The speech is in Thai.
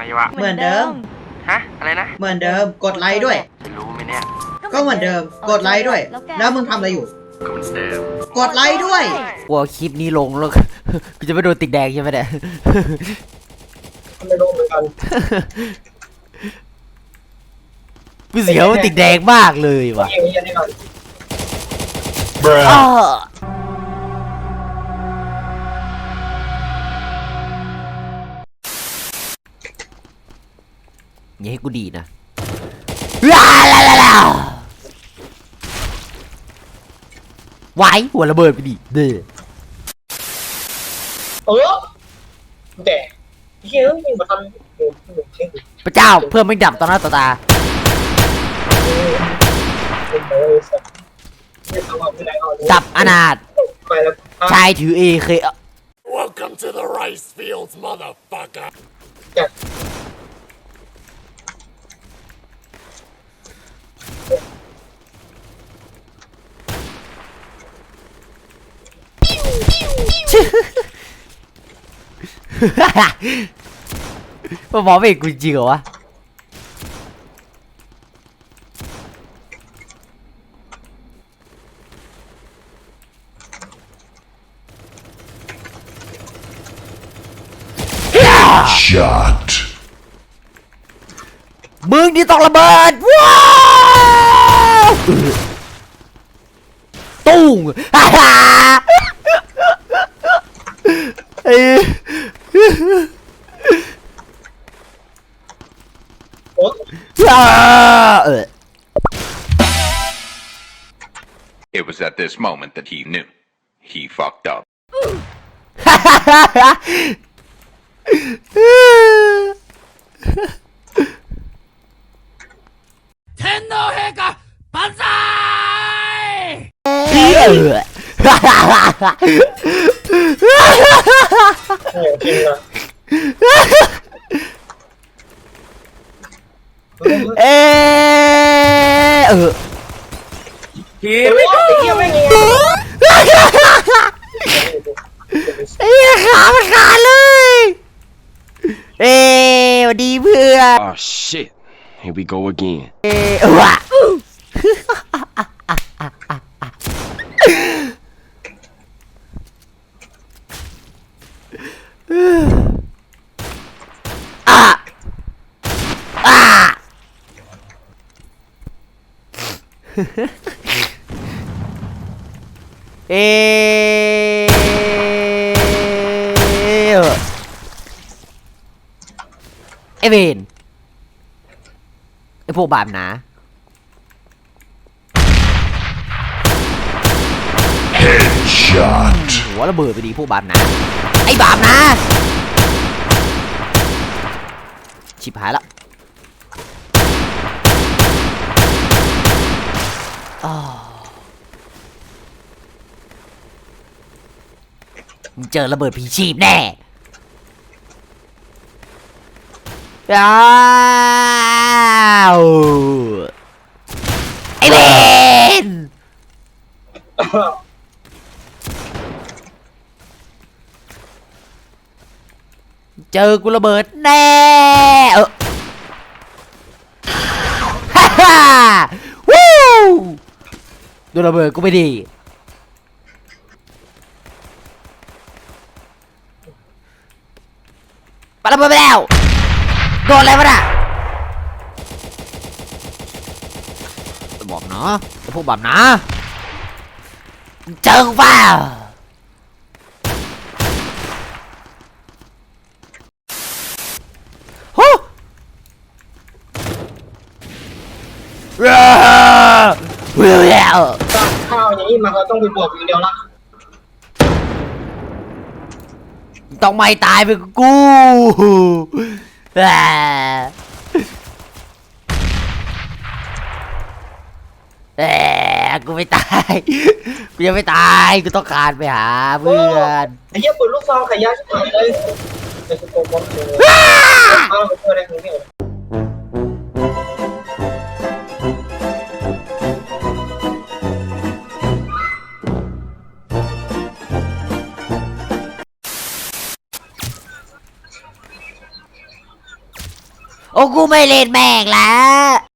ไงวะ เหมือนเดิม ฮะ อะไรนะ เหมือนเดิม กดไลค์ด้วยรู้ไหมเนี่ย ก็เหมือนเดิม กดไลค์ด้วย แล้วมึงทำอะไรอยู่ ก็เหมือนเดิม กดไลค์ด้วย กลัวคลิปนี้ลงแล้ว กูจะไม่โดนติดแดงใช่ไหมเนี่ย ไม่รู้เหมือนกัน กูเสียวติดแดงมากเลยว่ะ เกมนี้ยังได้ก่อนอ้อ อย่าให้กูดีนะลาลาลาลาไว้หัวระเบิดไปดิเด้อเออแต่เฮ้ยมึงมาทำเออหนึ่งเช่นพระเจ้าเพื่อนไม่ดับต่อหน้าต่อตาเป็นไปเลยสักไม่ทำเอาไม่ได้เอาดับอนาถไปแล้วชายถือเอเค Welcome to the rice fields, motherfucker. จัดมันมองไม่เห็นกู จริงเหรอวะ Shot. มึงนี่ต้องร อ้ย โอ้ อ่าเออ It was at this moment that he knew. He fucked up. ฮ่าฮ่าฮ่าฮ่า 天皇陛下、万歳 เอะเออเฮ้ยไอ้เหี้ยไม่เงี้ยไอ้เหี้ยขามันขาดเลย เอ้สวัสดีเพื่อน Oh shit. Here we go again. เอ้ว่ะอะ อะเอ๊ะไอเวนไอพวกบาปหนา Shot. หัวระเบิดไปดีพวกบาปหนาไอ้บาปหนาชิบหายละอ้าว มึงเจอระเบิดผีชีพแน่อ้าวไอ้เวนเจอกูระเบิดแน่ เออฮ่าฮ่าวู้โดนระเบิดกูไม่ดี ปาระเบิดไปแล้ว โดนอะไรวะน่ะบอกเนาะไอ้พวกแบบนะ เจอกูเปล่าฮะว้าวว้าวข้าวอย่างนี้มันก็ต้องไปบวกอย่างเดียวละต้องไม่ตายไปกับกูอ่าเอ้กูไม่ตาย กูยังไม่ตาย กูต้องการไปหาเพื่อนไอ้เหี้ยปืนลูกซองขยะชิบหายเลยไอ้สโคปบอลเลย กูไม่เล่นแม่งแล้ว